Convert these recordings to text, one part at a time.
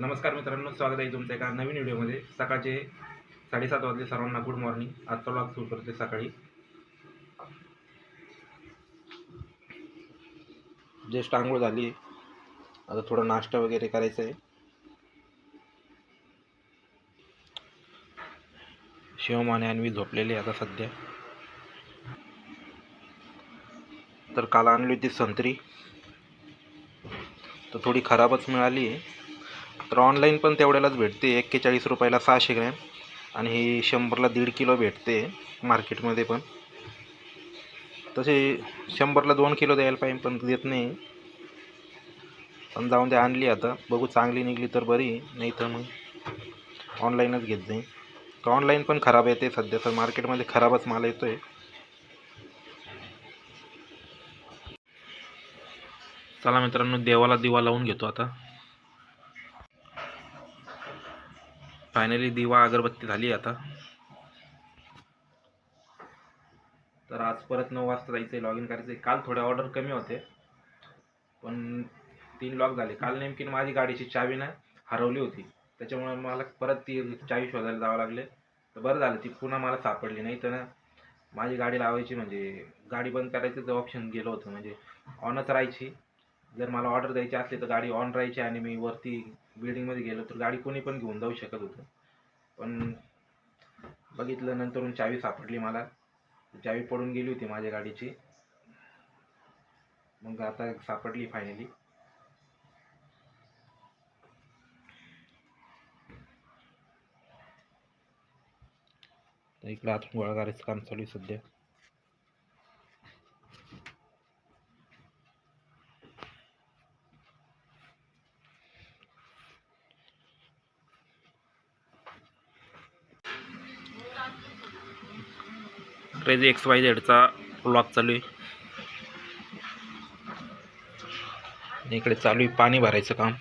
नमस्कार मित्रांनो स्वागत आहे तुमचं एका नवीन व्हिडिओमध्ये. सकाळचे साडेसात वाजले सर्वांना गुड मॉर्निंग आजचा ब्लॉग सुरू करते सकाळी. जस्ट आंघोळ झाली. आता थोडा नाश्ता वगैरे करायचा आहे. शिवमाने आणि झोपलेले आता सध्या. तर काल आणली होती संत्री. तर थोडी खराबच मिळाली आहे. तर ऑनलाईन पण तेवढ्यालाच भेटते. एक्केचाळीस रुपयाला सहाशे ग्रॅम आणि ही शंभरला दीड किलो भेटते मार्केटमध्ये पण. तसे शंभरला दोन किलो द्यायला पाहिजे पण देत नाही. पण जाऊन ते आणली आता. बघू चांगली निघली तर बरी नाही तर मग ऑनलाईनच घेत जाईन तर ऑनलाईन पण खराब येते सध्या. तर मार्केटमध्ये खराबच माल येतो आहे चला मित्रांनो देवाला दिवा लावून घेतो आता. फायनली दिवा अगरबत्ती झाली आता. तर आज परत नऊ वाजता जायचं आहे लॉग इन करायचं आहे. काल थोड्या ऑर्डर कमी होते पण तीन लॉक झाले. काल नेमकी माझी गाडीची चावी ना हरवली होती. त्याच्यामुळे मला परत ती चावी शोधायला जावं लागले. तर बरं झालं ती पुन्हा मला सापडली. नाही तर ना माझी गाडी लावायची म्हणजे गाडी बंद करायचं ऑप्शन गेलं होतं म्हणजे ऑनच राहायची. जर मला ऑर्डर द्यायची असली तर गाडी ऑन राहायची आणि मी वरती बिल्डिंगमध्ये गेलो तर गाडी कोणी पण घेऊन जाऊ शकत होतं. पण बघितलं नंतरून चावी सापडली मला. चावी पडून गेली होती माझ्या गाडीची. मग आता सापडली फायनली इकडं आता आतून गोळा करायचं काम चालू आहे सध्या. क्रेझी एक्स वाय झेडचा ब्लॉक चालू आहे. इकडे चालू आहे पाणी भरायचं काम.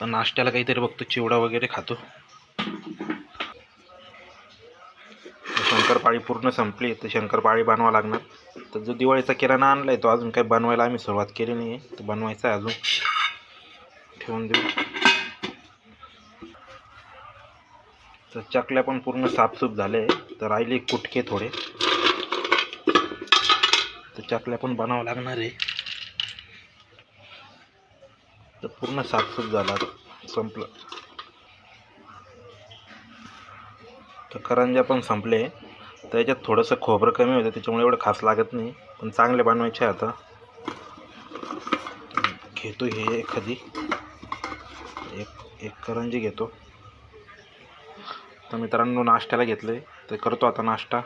तर नाश्त्याला काहीतरी बघतो चिवडा वगैरे खातो. शंकरपाळी पूर्ण संपली तर शंकरपाळी बनवा लागणार. तर जो दिवाळीचा किराणा आणला आहे तो अजून काही बनवायला आम्ही सुरुवात केली नाही आहे तर बनवायचा आहे अजून. ठेवून देऊ. तर चकल्या पण पूर्ण साफसूफ झाले. तर राहिले कुटके थोडे. तर चकल्या पण बनावं लागणार आहे. तर पूर्ण साफसूफ झाला. संपलं. तर करंजा पण संपले. तर याच्यात थोडंसं खोबरं कमी होतं. त्याच्यामुळे एवढं खास लागत नाही. पण चांगले बनवायचे आता. घेतो हे एखादी. एक एक करंजी घेतो. तर मित्रांनो नाश्त्याला घेतलं आहे तर करतो आता नाश्ता.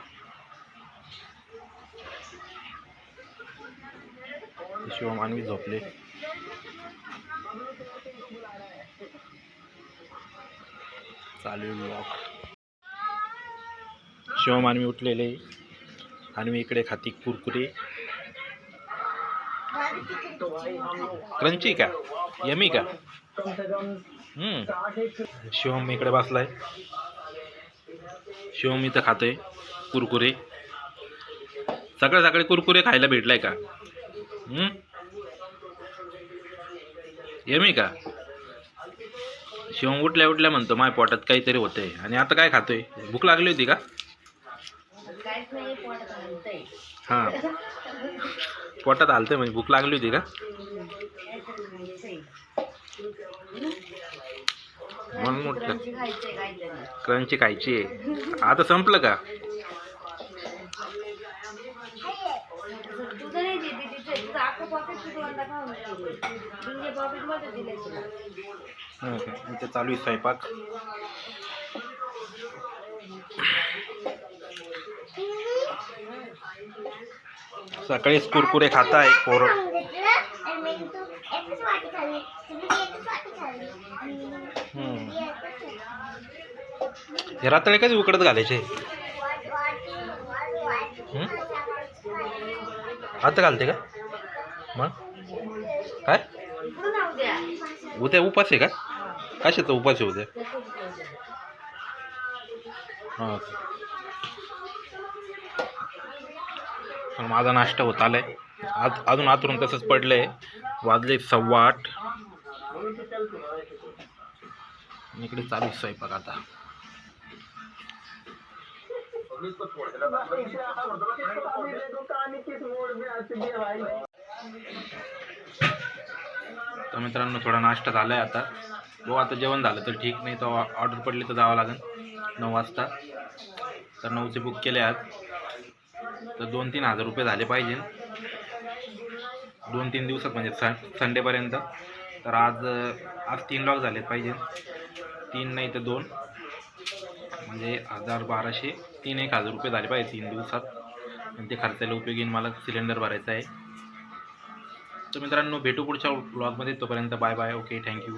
शिवमानवी झोपले. चालू ब्लॉक शिवमानवी उठलेले. आणि मी इकडे खाती कुरकुरे. क्रंची का? यमी का? हम्म. शिवम इकडे बसलाय. शिवम इथं खातोय कुरकुरे. सकाळी सकाळी कुरकुरे खायला भेटलाय का? हम्म? यमी का? शिवम उठल्या उठल्या म्हणतो माय पोटात काहीतरी होतंय. आणि आता काय खातोय? भूक लागली होती का. हां. पोटात आलतंय म्हणजे भूक लागली होती का काहीतरी खायचंय. म्हणून उठलं क्रंची खायची आहे. आता संपलं का. हं, इथे चालू आहे स्वयंपाक. सकाळीच कुरकुरे खाताय पोर. हे रात्री कधी उकडत घालायचे? आता घालते का? मग? काय? उद्या उपास आहे का? कशाचा उपास आहे उद्या? हां. पण माझा नाश्ता होत आलाय. आज अजून आतरून तसंच पडलंय. वाजले सव्वा आठ. इकडे चालू आहे स्वयंपाक आता. तर मित्रांनो थोडा नाश्ता झाला आहे आता. हो आता जेवण झालं तर ठीक. नाही तर ऑर्डर पडली तर जावं लागेल. नऊ वाजता. तर नऊचे बुक केले आज. तर दोन तीन हजार रुपये झाले पाहिजे. दोन तीन दिवसात म्हणजे सन संडेपर्यंत. तर आज आज तीन लॉक झाले पाहिजे. तीन नाही तर दोन. म्हणजे हजार बाराशे तीन एक हजार रुपये झाले पाहिजे तीन दिवसात. आणि ते खर्चायला उपयोगी येईन मला सिलेंडर भरायचा आहे. तर मित्रांनो भेटू पुढच्या ब्लॉगमध्ये तोपर्यंत बाय बाय. Okay thank you